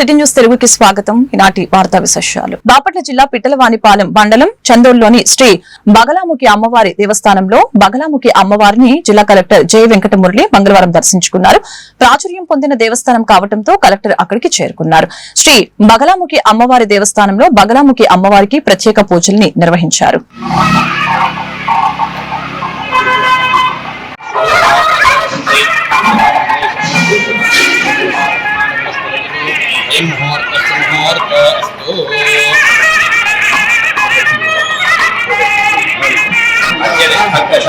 City news తెలుగుకి స్వాగతం. ఈనాటి వార్తా విశేషాలు. బాపట్ల జిల్లా పిట్టలవానిపాలెం మండలం చందోల్లోని శ్రీ బగలాముఖి అమ్మవారి దేవస్థానంలో బగలాముఖి అమ్మవారిని జిల్లా కలెక్టర్ జె వెంకటమురళి మంగళవారం దర్శించుకున్నారు. ప్రాచుర్యం పొందిన దేవస్థానం కావడంతో కలెక్టర్ అక్కడికి చేరుకున్నారు. శ్రీ బగలాముఖి అమ్మవారి దేవస్థానంలో బగలాముఖి అమ్మవారికి ప్రత్యేక పూజల్ని నిర్వహించారు.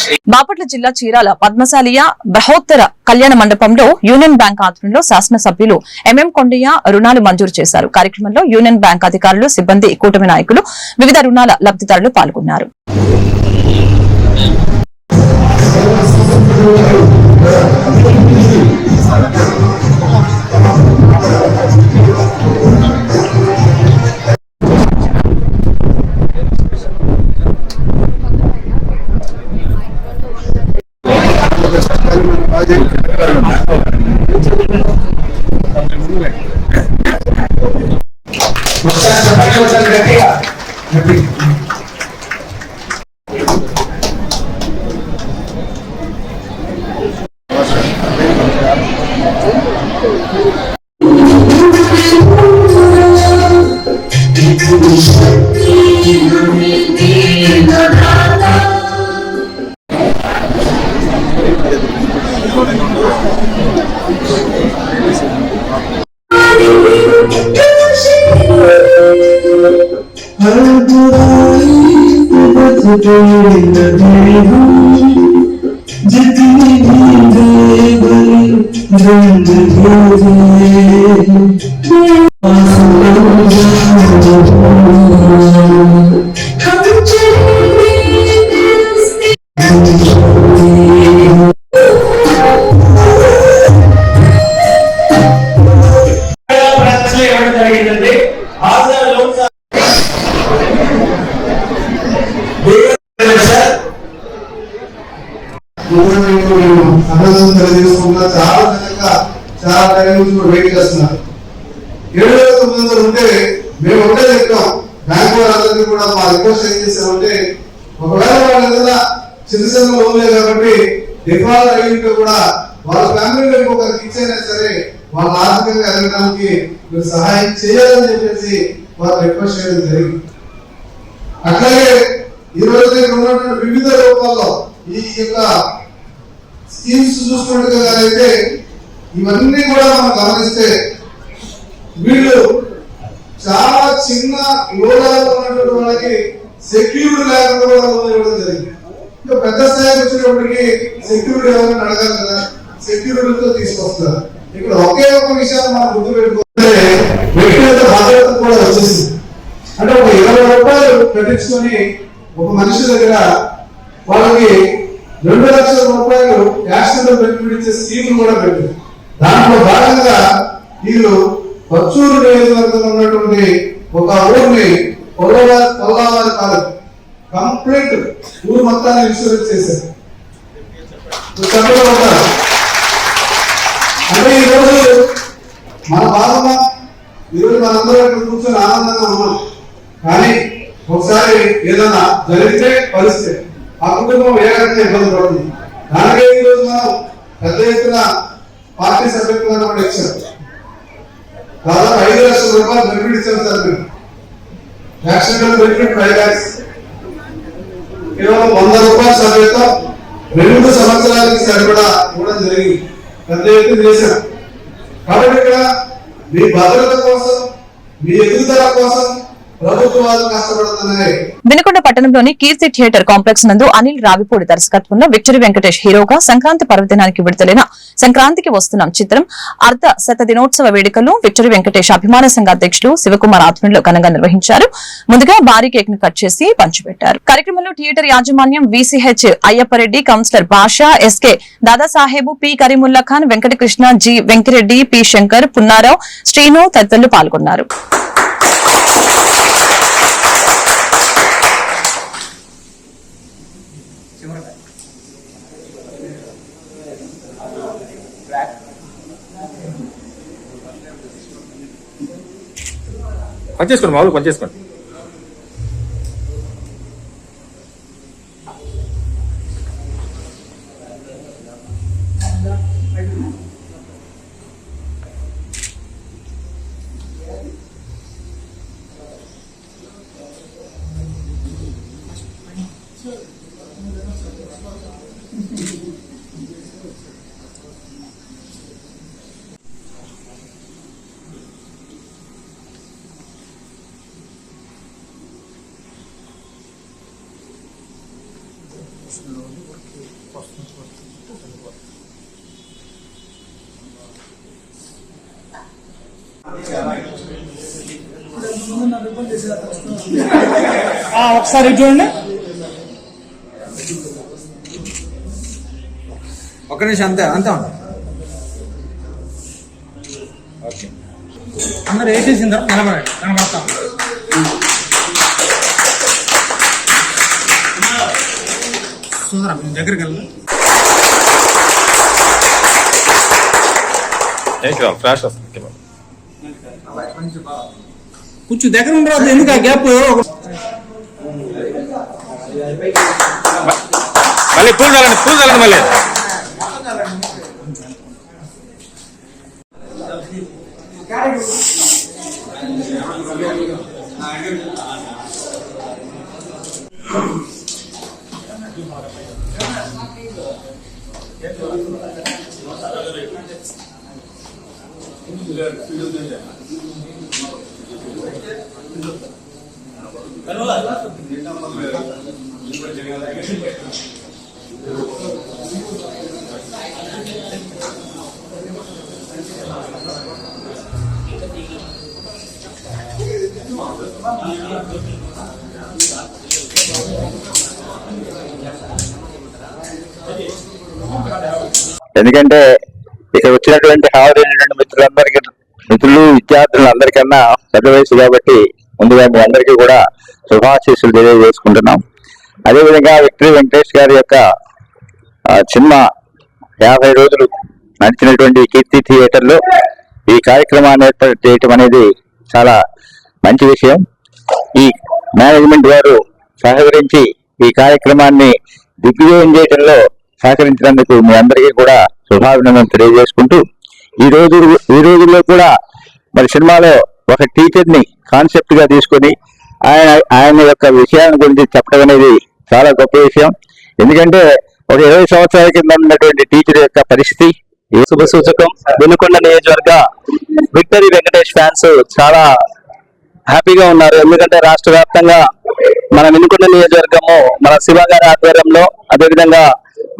శ్రీ బాపట్ల జిల్లా చీరాల పద్మశాలియ బృహోత్తర కళ్యాణ మండపంలో యూనియన్ బ్యాంక్ ఆధ్వర్యంలో శాసనసభ్యులు ఎంఎం కొండయ్య రుణాలు మంజూరు చేశారు. కార్యక్రమంలో యూనియన్ బ్యాంక్ అధికారులు సిబ్బంది కూటమి నాయకులు వివిధ రుణాల లబ్దిదారులు పాల్గొన్నారు. Gracias. Thank you. మేము ఒకటే చెప్తాం బ్యాంక్ వాళ్ళందరికీ కూడా మా రిక్వెస్ట్ ఏం చేసామంటే ఒకవేళ వాళ్ళ ఏదైనా చిన్న చిన్న లోన్లే కాబట్టి డిఫాల్ట్ అయ్యింటే కూడా వాళ్ళ ఫ్యామిలీలో ఒకరికి ఇచ్చైనా సరే వాళ్ళ ఆర్థికంగా ఎదగడానికి మీరు సహాయం చేయాలని చెప్పేసి వాళ్ళు రిక్వెస్ట్ చేయడం జరిగింది. అట్లాగే ఈ రోజు ఉన్నటువంటి వివిధ రూపాల్లో ఈ యొక్క స్కీమ్స్ చూసుకుంటే ఇవన్నీ కూడా మనం గమనిస్తే వీళ్ళు చాలా చిన్న లోడాలు ఉన్నటువంటి వాళ్ళకి సెక్యూరిటీ లేకపోవడం ఇవ్వడం జరిగింది. ఇంకా పెద్ద స్థాయికి వచ్చినప్పటికి సెక్యూరిటీ ఎవరైనా అడగాలి కదా సెక్యూరిటీతో తీసుకొస్తారు ఇక్కడ ఒకే ఒక విషయాన్ని మనం గుర్తు పెట్టుకుంటే వ్యక్తిగత భద్రత కూడా వచ్చేసింది. అంటే ఒక ఇరవై రూపాయలు కట్టించుకొని ఒక మనిషి దగ్గర వాళ్ళకి రెండు లక్షల రూపాయలు క్యాష్ బెనిఫిట్ ఇచ్చే స్కీమ్ కూడా పెట్టారు. దాంట్లో భాగంగా వీళ్ళు పచ్చూరు నియోజకవర్గంలో ఉన్నటువంటి ఒక ఊరిని పొల్లవారి పొల్లవారి కాలం కంప్లీట్ ఊరు మొత్తాన్ని ఇన్సూరెన్స్ చేశారు. అంటే ఈరోజు మన బాధమా ఈరోజు మనందరం ఇక్కడ కూర్చొని ఆనందంగా ఉన్నాం. కానీ ఒకసారి ఏదైనా జరిగితే పరిస్థితి ఆ కుటుంబం ఏ రకంగా ఇబ్బంది పడుతుంది? దానికే ఈరోజు మనం పెద్ద ఎత్తున పార్టీ సభ్యత్వాన్ని కూడా ఇచ్చారు దాదాపు ఐదు లక్షల రూపాయలు బెనిఫిట్ ఇచ్చారు సార్ మీరు. యాక్సిడెంటల్ బెనిఫిట్ ఫైవ్ ల్యాక్స్ కేవలం వంద రూపాయల సభ్యత్వం రెండు సంవత్సరాలకి సరిపడా ఇవ్వడం జరిగింది. పెద్ద ఎత్తున చేశారు. కాబట్టి ఇక్కడ మీ భద్రత కోసం మీ ఎదుగుదల కోసం వినుకొండ పట్టణంలోని కీర్తి థియేటర్ కాంప్లెక్స్ నందు అనిల్ రావిపూడి దర్శకత్వంలో విక్టరీ వెంకటేష్ హీరోగా సంక్రాంతి పర్వదినానికి విడుదలైన సంక్రాంతికి వస్తున్నాం చిత్రం అర్ధ శత దినోత్సవ వేడుకలు విక్టరీ వెంకటేష్ అభిమాన సంఘ అధ్యక్షుడు శివకుమార్ ఆధ్వర్యంలో ఘనంగా నిర్వహించారు. ముందుగా భారీ కేక్ను కట్ చేసి పంచిపెట్టారు. కార్యక్రమంలో థియేటర్ యాజమాన్యం VCH Ayyappa Reddy councillor Basha SK Dadasaheb P Karimulla Khan Venkatakrishna G Venki Reddy P Shankar Punnarao Srinu తదితరులు పాల్గొన్నారు. పని చేసుకోండి మామూలు పని చేసుకోండి ఆ, ఒకసారి చూడండి. ఒక్క నిమిషం అంతే అంతే. ఓకే అందరు వేసేసిన తర్వాత నిలబడండి కనబడతాం. సుందరం మీ దగ్గరికి వెళ్ళి ఫ్లాష్ వస్తుంది. కొంచెం దగ్గర ఉండరాదు ఎందుకు ఆ గ్యాప్ మళ్ళీ చల్లండి పూలు చల్లండి మళ్ళీ. ఎందుకంటే ఇక్కడ వచ్చినటువంటి హాజరైనటువంటి మిత్రులందరికీ మిత్రులు విద్యార్థులు అందరికన్నా పెద్ద వయసు కాబట్టి ముందుగా మీ అందరికీ కూడా శుభాశీస్సులు తెలియజేసుకుంటున్నాం. అదేవిధంగా విక్టరీ వెంకటేష్ గారి యొక్క సినిమా యాభై రోజులు నడిచినటువంటి కీర్తి థియేటర్లో ఈ కార్యక్రమాన్ని ఏర్పాటు చేయటం అనేది చాలా మంచి విషయం. ఈ మేనేజ్మెంట్ వారు సహకరించి ఈ కార్యక్రమాన్ని దిగ్విజయం చేయడంలో సహకరించినందుకు మీ అందరికీ కూడా శుభాభినందనలు తెలియజేసుకుంటూ ఈ రోజు ఈ రోజుల్లో కూడా మరి సినిమాలో ఒక టీచర్ని కాన్సెప్ట్గా తీసుకొని ఆయన ఆయన యొక్క విషయాన్ని గురించి చెప్పడం అనేది చాలా గొప్ప విషయం. ఎందుకంటే ఒక ఇరవై సంవత్సరాల కింద ఉన్నటువంటి టీచర్ యొక్క పరిస్థితి ఏ శుభ సూచకం? వెనుకొండ నియోజకవర్గ విక్టరీ వెంకటేష్ ఫ్యాన్స్ చాలా హ్యాపీగా ఉన్నారు. ఎందుకంటే రాష్ట్ర వ్యాప్తంగా మన వెనుకొండ నియోజకవర్గము మన శివ గారి ఆధ్వర్యంలో అదేవిధంగా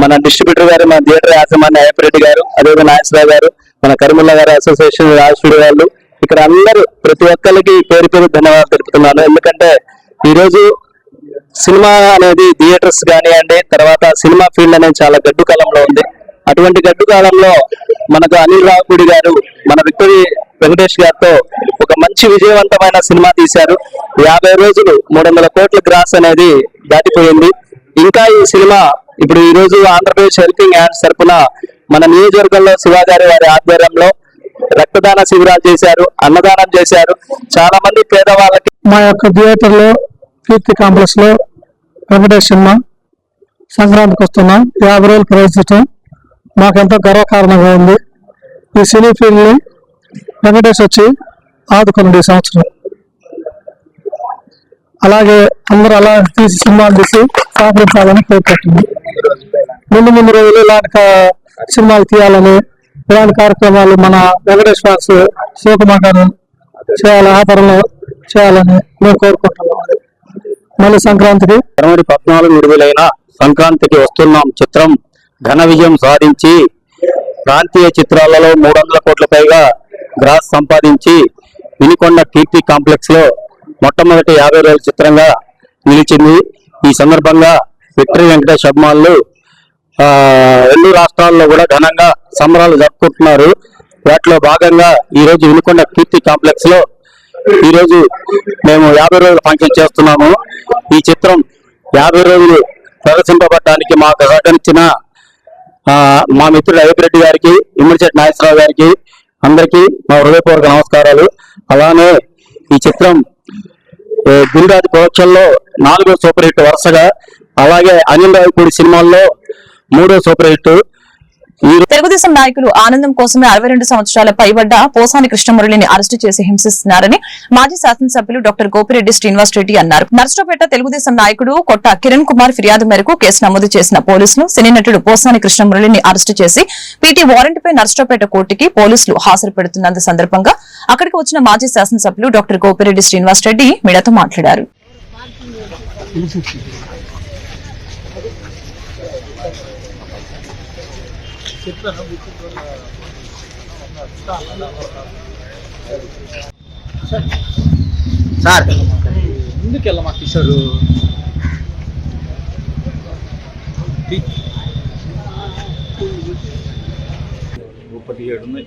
మన డిస్ట్రిబ్యూటర్ గారు మన థియేటర్ యాజమాన్య అయ్యప్పరెడ్డి గారు అదేవిధంగా నాగేశ్వరరావు గారు మన కరిముల్లా గారి అసోసియేషన్ రాజశ్రీ వాళ్ళు ఇక్కడ అందరూ ప్రతి ఒక్కరికి పేరు పేరు ధన్యవాదాలు తెలుపుతున్నాను. ఎందుకంటే ఈరోజు సినిమా అనేది థియేటర్స్ కానివ్వండి తర్వాత సినిమా ఫీల్డ్ అనేది చాలా గడ్డు కాలంలో ఉంది. అటువంటి గడ్డు కాలంలో మనకు అనిల్ రాకుడి గారు మన విక్టరీ వెంకటేష్ గారితో ఒక మంచి విజయవంతమైన సినిమా తీశారు. యాభై రోజులు మూడు వందల కోట్ల గ్రాస్ అనేది దాటిపోయింది. ఇంకా ఈ సినిమా ఇప్పుడు ఈ రోజు ఆంధ్రప్రదేశ్ హెల్పింగ్ హ్యాండ్స్ తరఫున మన నియోజకవర్గంలో శివాగారి వారి ఆధ్వర్యంలో రక్తదాన శిబిరాలు చేశారు అన్నదానం చేశారు. చాలా మంది పేదవాళ్ళకి మా యొక్క థియేటర్లో కీర్తి కాంప్లెక్స్లో వెంకటేష్ సినిమా సంక్రాంతికి వస్తున్నాం యాభై రోజులు ప్రవేశించడం మాకెంతో గర్వకారణంగా ఉంది. ఈ సినీ ఫీల్డ్ని వెంకటేష్ వచ్చి ఆదుకున్నాడు ఈ సంవత్సరం. అలాగే అందరూ అలా తీసి సినిమాలు తీసి సహకరించాలని కోరుకుంటుంది ముందు ముందు రోజులు ఇలాంటి సినిమాలు తీయాలని ఇలాంటి కార్యక్రమాలు మన వెంకటేష్ ఫ్యాన్స్ శివకుమార్ చేయాలి ఆదరణలో చేయాలని మేము కోరుకుంటున్నాం. మళ్ళీ సంక్రాంతికి జనవరి పద్నాలుగు విడుదలైన సంక్రాంతికి వస్తున్నాం చిత్రం ఘన విజయం సాధించి ప్రాంతీయ చిత్రాలలో మూడు వందల కోట్ల పైగా గ్రాస్ సంపాదించి వినికొండ కీర్తి కాంప్లెక్స్లో మొట్టమొదటి యాభై రోజుల చిత్రంగా నిలిచింది. ఈ సందర్భంగా విక్టరీ వెంకటేష్ అభిమానులు రెండు రాష్ట్రాల్లో కూడా ఘనంగా సంబరాలు జరుపుకుంటున్నారు. వాటిలో భాగంగా ఈ రోజు వినుకొండ కీర్తి కాంప్లెక్స్లో ఈ రోజు మేము యాభై రోజులు ఫంక్షన్ చేస్తున్నాము. ఈ చిత్రం యాభై రోజులు ప్రదర్శింపబడడానికి మాకు సహకరించిన మా మిత్రుడు అయ్యప్రెడ్డి గారికి ఇమ్మడిచెట్టి నాగేశ్వరరావు గారికి అందరికీ మా హృదయపూర్వక నమస్కారాలు. అలానే ఈ చిత్రం ఏ, గురురాజు నాలుగో సూపర్ హిట్ వరుసగా అలాగే అనిల్ రావిపూడి సినిమాల్లో మూడో సూపర్ హిట్. తెలుగుదేశం నాయకులు ఆనందం కోసమే అరవై రెండు సంవత్సరాల పైబడ్డ పోసాని కృష్ణమురళిని అరెస్టు చేసి హింసిస్తున్నారని మాజీ శాసనసభ్యులు డాక్టర్ గోపిరెడ్డి శ్రీనివాస్ రెడ్డి అన్నారు. నర్సరావుపేట తెలుగుదేశం నాయకుడు కొట్ట కిరణ్ కుమార్ ఫిర్యాదు మేరకు కేసు నమోదు చేసిన పోలీసులు సినీ నటుడు పోసాని కృష్ణమురళిని అరెస్టు చేసి పీటీ వారెంట్ పై నర్సరావుపేట కోర్టుకి పోలీసులు హాజరు పెడుతున్నందు సందర్భంగా అక్కడికి వచ్చిన మాజీ శాసనసభ్యులు డాక్టర్ గోపిరెడ్డి శ్రీనివాస్ రెడ్డి మీడియాతో మాట్లాడారు. ముందుకెళ్ళమా కిషోర్? పదిహేడు ఉన్నాయి.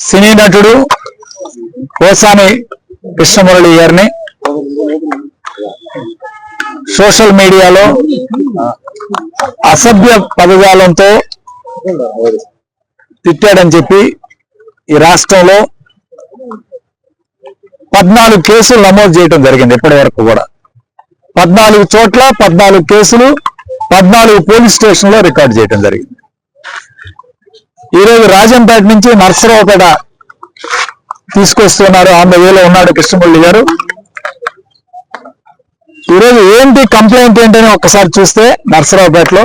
సినీ నటుడు కోసాని కృష్ణమురళి గారిని సోషల్ మీడియాలో అసభ్య పదజాలంతో తిట్టాడని చెప్పి ఈ రాష్ట్రంలో పద్నాలుగు కేసులు నమోదు చేయడం జరిగింది ఇప్పటి వరకు కూడా. పద్నాలుగు చోట్ల పద్నాలుగు కేసులు పద్నాలుగు పోలీస్ స్టేషన్లో రికార్డు చేయడం జరిగింది. ఈరోజు రాజంపేట నుంచి నర్సరావుపేట తీసుకొస్తున్నారు. ఆన్ ద వేలో ఉన్నాడు కృష్ణమురళి గారు. ఈరోజు ఏంటి కంప్లైంట్ ఏంటని ఒక్కసారి చూస్తే నర్సరావుపేటలో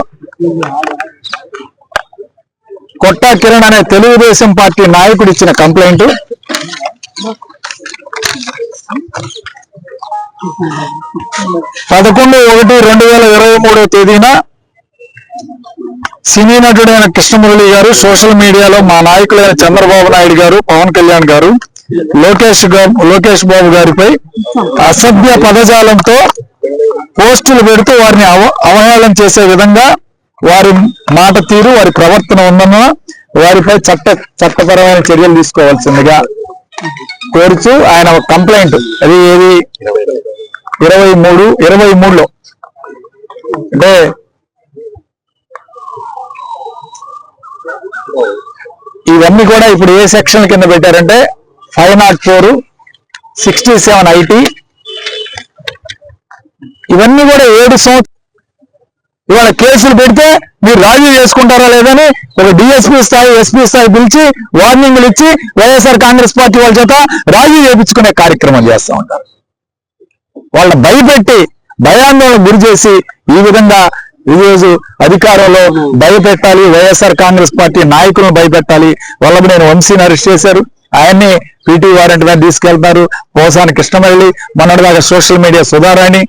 కొట్టా కిరణ్ అనే తెలుగుదేశం పార్టీ నాయకుడు ఇచ్చిన కంప్లైంట్. పదకొండు ఒకటి రెండు వేల ఇరవై మూడో తేదీన సినీ నటుడైన కృష్ణమురళి గారు సోషల్ మీడియాలో మా నాయకులైన చంద్రబాబు నాయుడు గారు పవన్ కళ్యాణ్ గారు లోకేష్ లోకేష్ బాబు గారిపై అసభ్య పదజాలంతో పోస్టులు పెడుతూ వారిని అవ- అవహేళన చేసే విధంగా వారి మాట తీరు వారి ప్రవర్తన ఉందన్న వారిపై చట్ట చట్టపరమైన చర్యలు తీసుకోవాల్సిందిగా కోరుచు ఆయన కంప్లైంట్. అది ఏది? ఇరవై మూడు ఇరవై మూడులో. అంటే ఇవన్నీ కూడా ఇప్పుడు ఏ సెక్షన్ కింద పెట్టారంటే five naught four sixty seven IT. ఇవన్నీ కూడా ఏడు సంవత్సరం ఇవాళ కేసులు పెడితే మీరు రాజీ చేసుకుంటారా లేదని ఒక డిఎస్పీ స్థాయి ఎస్పీ స్థాయి పిలిచి వార్నింగ్లు ఇచ్చి వైఎస్ఆర్ కాంగ్రెస్ పార్టీ వాళ్ళ చేత రాజీ చేయించుకునే కార్యక్రమం చేస్తా ఉంటారు వాళ్ళని భయపెట్టి భయాందోళన గురి చేసి ఈ విధంగా ఈరోజు అధికారంలో భయపెట్టాలి వైఎస్ఆర్ కాంగ్రెస్ పార్టీ నాయకులను భయపెట్టాలి. వల్లభనేని వంశీని అరెస్ట్ చేశారు. ఆయన్ని పీటీ వారెంట్ మీద తీసుకెళ్తారు. పోసాని కృష్ణమల్లి మొన్నటిదాకా సోషల్ మీడియా సుధారాణి.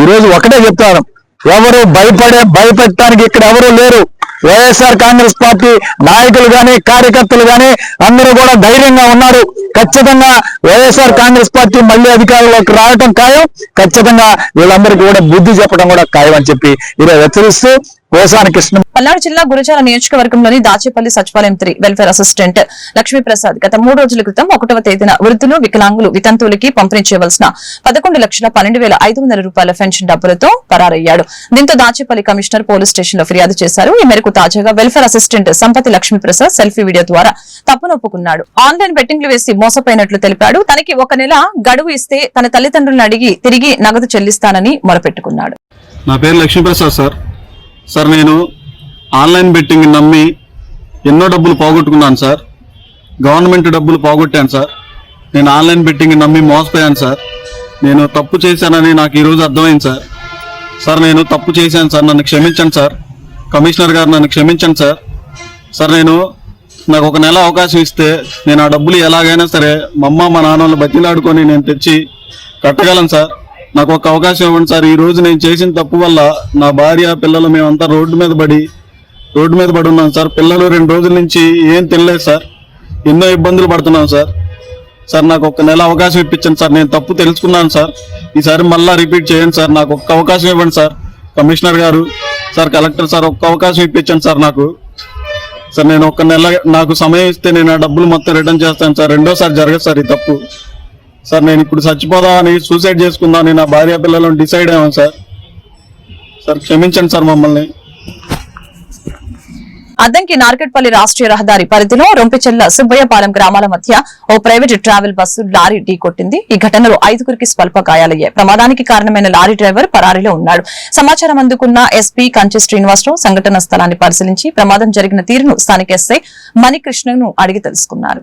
ఈ రోజు ఒకటే చెప్తాను ఎవరు భయపడే భయపెట్టడానికి ఇక్కడ ఎవరు లేరు. వైఎస్ఆర్ కాంగ్రెస్ పార్టీ నాయకులు గాని కార్యకర్తలు గాని అందరూ కూడా ధైర్యంగా ఉన్నారు. ఖచ్చితంగా వైఎస్ఆర్ కాంగ్రెస్ పార్టీ మళ్ళీ అధికారంలోకి రావటం ఖాయం. ఖచ్చితంగా వీళ్ళందరికీ కూడా బుద్ధి చెప్పడం కూడా ఖాయం అని చెప్పి ఇలా హెచ్చరిస్తూ కృష్ణ పల్నాడు జిల్లా గురజాల నియోజకవర్గంలోని దాచేపల్లి సచివాలయం త్రీ వెల్ఫేర్ అసిస్టెంట్ లక్ష్మీప్రసాద్ గత మూడు రోజుల క్రితం ఒకటవ తేదీన వృద్ధులు వికలాంగులు వితంతువులకి పంపిణీ చేయవలసిన పదకొండు లక్షల పన్నెండు వేల ఐదు వందల రూపాయల పెన్షన్ డబ్బులతో పరారయ్యాడు. దీంతో దాచేపల్లి కమిషనర్ పోలీస్ స్టేషన్లో ఫిర్యాదు చేశారు. ఈ మేరకు తాజాగా welfare assistant Sampathi Lakshmiprasad selfie video ద్వారా తప్పును ఒప్పుకున్నాడు. ఆన్లైన్ బెట్టింగ్లు వేసి మోసపోయినట్లు తెలిపాడు. తనకి ఒక నెల గడువు ఇస్తే తన తల్లిదండ్రులను అడిగి తిరిగి నగదు చెల్లిస్తానని మొరపెట్టుకున్నాడు. నా పేరు లక్ష్మీప్రసాద్ సార్. సార్ నేను ఆన్లైన్ బెట్టింగ్ నమ్మి ఎన్నో డబ్బులు పోగొట్టుకున్నాను సార్. గవర్నమెంట్ డబ్బులు పోగొట్టాను సార్. నేను ఆన్లైన్ బెట్టింగ్ నమ్మి మోసపోయాను సార్. నేను తప్పు చేశానని నాకు ఈరోజు అర్థమైంది సార్. సార్ నేను తప్పు చేశాను సార్. నన్ను క్షమించండి సార్. కమిషనర్ గారు నన్ను క్షమించండి సార్. సార్ నేను నాకు ఒక నెల అవకాశం ఇస్తే నేను ఆ డబ్బులు ఎలాగైనా సరే మా అమ్మ మా నాన్నలు బతిలాడుకొని నేను తెచ్చి కట్టగలను సార్. నాకు ఒక అవకాశం ఇవ్వండి సార్. ఈ రోజు నేను చేసిన తప్పు వల్ల నా భార్య పిల్లలు మేమంతా రోడ్డు మీద పడి రోడ్డు మీద పడి ఉన్నాం సార్. పిల్లలు రెండు రోజుల నుంచి ఏం తినలేదు సార్. ఎన్నో ఇబ్బందులు పడుతున్నాం సార్. సార్ నాకు ఒక నెల అవకాశం ఇప్పించండి సార్. నేను తప్పు తెలుసుకున్నాను సార్. ఈసారి మళ్ళా రిపీట్ చేయండి సార్. నాకు ఒక్క అవకాశం ఇవ్వండి సార్. కమిషనర్ గారు సార్ కలెక్టర్ సార్ ఒక్క అవకాశం ఇప్పించండి సార్ నాకు. సార్ నేను ఒక నెల నాకు సమయం ఇస్తే నేను ఆ డబ్బులు మొత్తం రిటర్న్ చేస్తాను సార్. రెండోసారి జరగదు సార్ ఈ తప్పు. సార్ నేను ఇప్పుడు చచ్చిపోదామని సూసైడ్ చేసుకుందామని నా భార్య పిల్లలను డిసైడ్ అయ్యాను సార్. సార్ క్షమించండి సార్ మమ్మల్ని. అద్దంకి నార్కెట్పల్లి రాష్ట్రీయ రహదారి పరిధిలో రొంపిచెల్ల సుబ్బయ్యపాలెం గ్రామాల మధ్య ఓ ప్రైవేట్ ట్రావెల్ బస్సు లారీ ఢీకొట్టింది ఈ ఘటనలో ఐదుగురికి స్వల్ప గాయాలయ్యాయి ప్రమాదానికి కారణమైన లారీ డ్రైవర్ పరారీలో ఉన్నాడు. సమాచారం అందుకున్న ఎస్పీ కంచి శ్రీనివాసరావు సంఘటన స్థలాన్ని పరిశీలించి ప్రమాదం జరిగిన తీరును స్థానిక ఎస్ఐ మణికృష్ణను అడిగి తెలుసుకున్నారు.